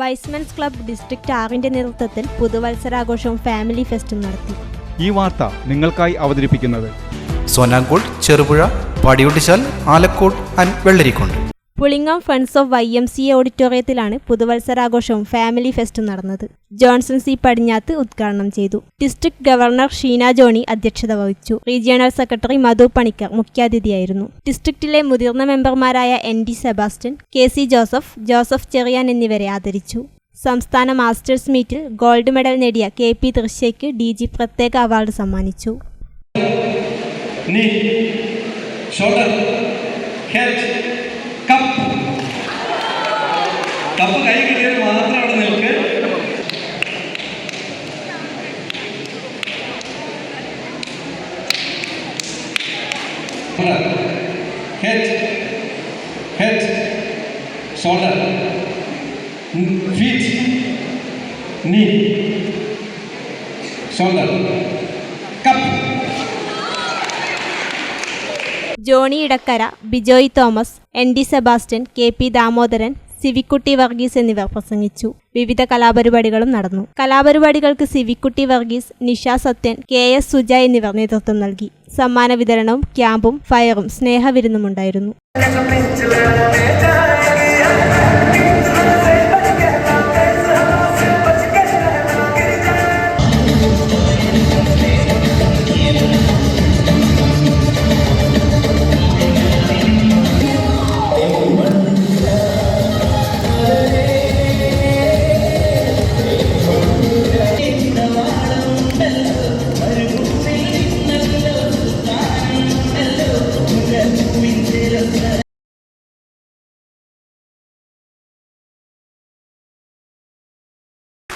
Y's Men's club district ആറിന്റെ നേതൃത്വത്തിൽ പുതുവത്സരാഘോഷവും family ഫെസ്റ്റും നടത്തി. ഈ വാർത്ത നിങ്ങൾക്കായി അവതരിപ്പിക്കുന്നത് Sonancode Cherupuzha Padiyottuchal Alakode and Vellarikundu. Pulingome friends of Y M C A ഓഡിറ്റോറിയത്തിലാണ് പുതുവത്സരാഘോഷവും ഫാമിലി ഫെസ്റ്റും നടന്നത്. ജോൺസൺ സി പടിഞ്ഞാത്ത് ഉദ്ഘാടനം ചെയ്തു. ഡിസ്ട്രിക്ട് ഗവർണർ ഷീന ജോണി അധ്യക്ഷത വഹിച്ചു. റീജിയണൽ സെക്രട്ടറി മധു പണിക്കർ മുഖ്യാതിഥിയായിരുന്നു. ഡിസ്ട്രിക്റ്റിലെ മുതിർന്ന മെമ്പർമാരായ N D Sebastian K C Joseph Joseph Cherian എന്നിവരെ ആദരിച്ചു. സംസ്ഥാന മാസ്റ്റേഴ്സ് മീറ്റിൽ ഗോൾഡ് മെഡൽ നേടിയ കെ പി ദൃശ്യയ്ക്ക് ഡി ജി പ്രത്യേക അവാർഡ് സമ്മാനിച്ചു. Knee, shoulder, cup. കപ്പ് കൈ കിട്ടിയത് മാത്രം അവിടെ നിൽക്ക്. Head shoulder feet knee shoulder cup Johny Edakkara Bijoy Thomas N D Sebastian K P Damodaran Civikutty Varghese എന്നിവർ പ്രസംഗിച്ചു. വിവിധ കലാപരിപാടികളും നടന്നു. കലാപരിപാടികൾക്ക് സിവിക്കുട്ടി വർഗീസ് നിഷ സത്യൻ കെ എസ് സുജ എന്നിവർ നേതൃത്വം നൽകി. സമ്മാന വിതരണവും ക്യാമ്പും ഫയറും സ്നേഹവിരുന്നുമുണ്ടായിരുന്നു.